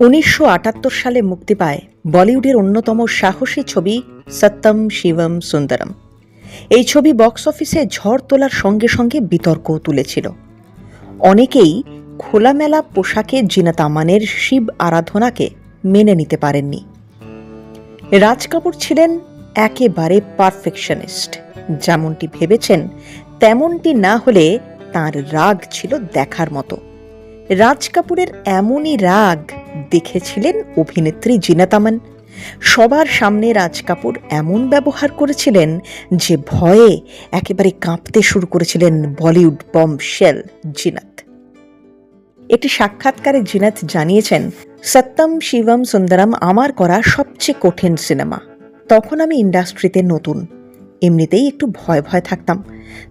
উনিশশো আটাত্তর সালে মুক্তি পায় বলিউডের অন্যতম সাহসী ছবি সত্যম শিবম সুন্দরম। এই ছবি বক্স অফিসে ঝড় তোলার সঙ্গে সঙ্গে বিতর্কও তুলেছিল। অনেকেই খোলামেলা পোশাকে জিনাত আমানের শিব আরাধনাকে মেনে নিতে পারেননি। রাজ কাপুর ছিলেন একেবারে পারফেকশনিস্ট। যেমনটি ভেবেছেন, তেমনটি না হলে তার রাগ ছিল দেখার মতো। রাজ কাপুরের এমনই রাগ দেখেছিলেন অভিনেত্রী জিনাতামান সবার সামনে রাজ কাপুর এমন ব্যবহার করেছিলেন যে ভয়ে একেবারে কাঁপতে শুরু করেছিলেন বলিউড বম শেল জিনাত। একটি সাক্ষাৎকারে জিনাত জানিয়েছেন, সত্যম শিবম সুন্দরম আমার করা সবচেয়ে কঠিন সিনেমা। তখন আমি ইন্ডাস্ট্রিতে নতুন। এমনিতেই একটু ভয় ভয় থাকতাম।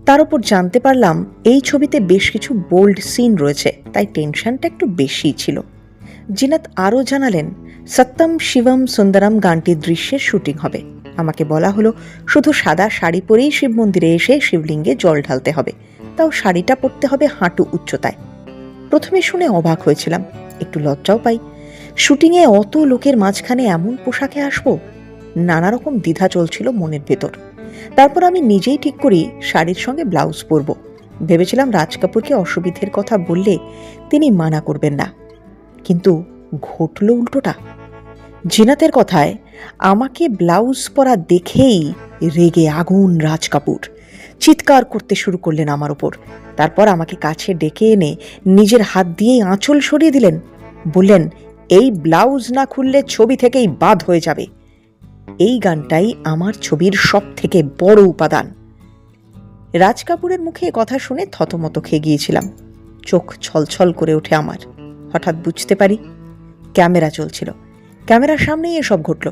তার উপর জানতে পারলাম এই ছবিতে বেশ কিছু বোল্ড সিন রয়েছে, তাই টেনশনটা একটু বেশিই ছিল। জিনাত আরও জানালেন, সত্যম শিবম সুন্দরম গানটির দৃশ্যের শুটিং হবে। আমাকে বলা হলো, শুধু সাদা শাড়ি পরেই শিব মন্দিরে এসে শিবলিঙ্গে জল ঢালতে হবে। তাও শাড়িটা পরতে হবে হাঁটু উচ্চতায়। প্রথমে শুনে অবাক হয়েছিলাম, একটু লজ্জাও পাই। শুটিংয়ে অত লোকের মাঝখানে এমন পোশাকে আসব? নানা রকম দ্বিধা চলছিল মনের ভেতর। তারপর আমি নিজেই ঠিক করি, শাড়ির সঙ্গে ব্লাউজ পরব। ভেবেছিলাম রাজ কাপুরকে অসুবিধের কথা বললে তিনি মানা করবেন না। কিন্তু ঘটল উল্টোটা। জিনাতের কথায় আমাকে ব্লাউজ পরা দেখেই রেগে আগুন, রাজ কাপুর। চিৎকার করতে শুরু করলেন আমার ওপর। তারপর আমাকে কাছে ডেকে এনে নিজের হাত দিয়েই আঁচল সরিয়ে দিলেন। বললেন, এই ব্লাউজ না খুললে ছবি থেকেই বাদ হয়ে যাবে। এই গানটাই আমার ছবির সব থেকে বড় উপাদান। রাজ কাপুরের মুখে কথা শুনে থতমত খেয়ে গিয়েছিলাম। চোখ ছলছল করে ওঠে আমার। হঠাৎ বুঝতে পারি ক্যামেরা চলছিল। ক্যামেরার সামনেই এসব ঘটল।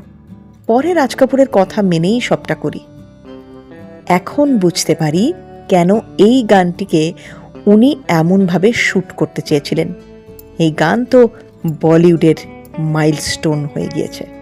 পরে রাজ কাপুরের কথা মেনেই সবটা করি। এখন বুঝতে পারি কেন এই গানটিকে উনি এমনভাবে শ্যুট করতে চেয়েছিলেন। এই গান তো বলিউডের মাইলস্টোন হয়ে গিয়েছে।